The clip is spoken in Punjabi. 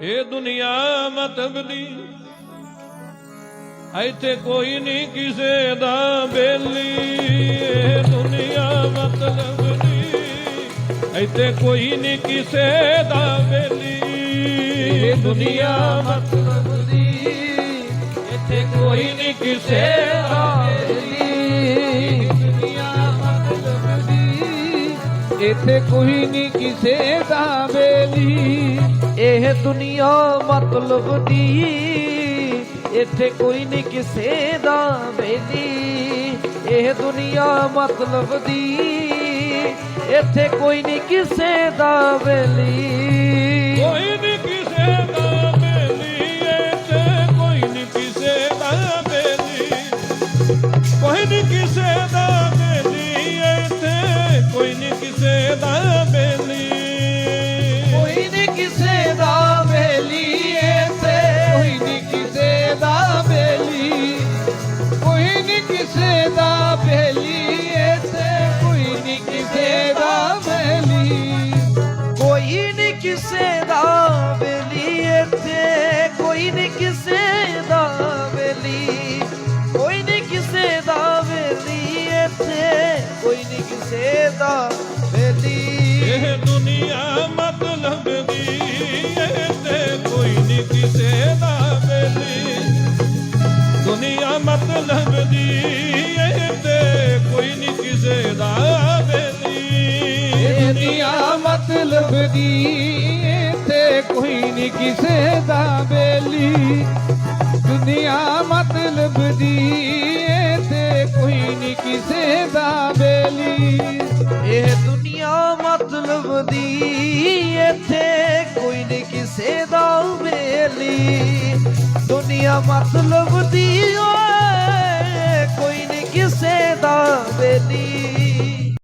ਇਹ ਦੁਨੀਆ ਮਤਬ ਦੀ। ਇੱਥੇ ਕੋਈ ਨਹੀਂ ਕਿਸੇ ਦਾ ਬੇਲੀ। ਇਹ ਦੁਨੀਆ ਮਤਲਬ ਦੀ। ਇੱਥੇ ਕੋਈ ਨਹੀਂ ਕਿਸੇ ਦਾ ਬੇਲੀ। ਇਹ ਦੁਨੀਆ ਮਤਲਬ ਦੀ। ਇੱਥੇ ਕੋਈ ਨਹੀਂ ਕਿਸੇ ਦਾ ਬੇਲੀ। ਦੁਨੀਆ ਮਤਲਬ ਦੀ। ਇੱਥੇ ਕੋਈ ਨਹੀਂ ਕਿਸੇ ਦਾ ਬੇਲੀ। ਇਹ ਦੁਨੀਆ ਮਤਲਬ ਦੀ। ਇੱਥੇ ਕੋਈ ਨਹੀਂ ਕਿਸੇ ਦਾ ਬੇਲੀ ਇਹ ਦੁਨੀਆ ਮਤਲਬ ਦੀ। ਇੱਥੇ ਕੋਈ ਨਹੀਂ ਕਿਸੇ ਦਾ ਬੇਲੀ। ਨਹੀਂ ਕਿਸੇ ਦਾ ਬੇਲੀ ਕੋਈ ਨਹੀਂ ਕਿਸੇ ਦਾ ਬੇਲੀ ਇੱਥੇ ਕੋਈ ਨਹੀਂ ਕਿਸੇ ਦਾ ਬੇਲੀ। ਇਹ ਦੁਨੀਆ ਮਤਲਬ ਦੀ ਇੱਥੇ ਕੋਈ ਨਹੀਂ ਕਿਸੇ ਦਾ ਬੇਲੀ। ਦੁਨੀਆ ਮਤਲਬ ਦੀ ਇੱਥੇ ਕੋਈ ਨਹੀਂ ਕਿਸੇ ਦਾ ਬੇਲੀ। ਇਹ ਦੁਨੀਆ ਮਤਲਬ ਦੀ ਕੋਈ ਨਹੀਂ ਕਿਸੇ ਦਾ ਬੇਲੀ ਦੁਨੀਆ ਮਤਲਬ ਦੀ ਇੱਥੇ ਕੋਈ ਨਹੀਂ ਕਿਸੇ ਦਾ ਬੇਲੀ ਇਹ ਦੁਨੀਆ ਮਤਲਬ ਦੀ ਇੱਥੇ ਕੋਈ ਨਹੀਂ ਕਿਸੇ ਦਾ ਬੇਲੀ ਦੁਨੀਆ ਮਤਲਬ ਦੀ ਓਏ ਕੋਈ ਨਹੀਂ ਕਿਸੇ ਦਾ ਬੇਲੀ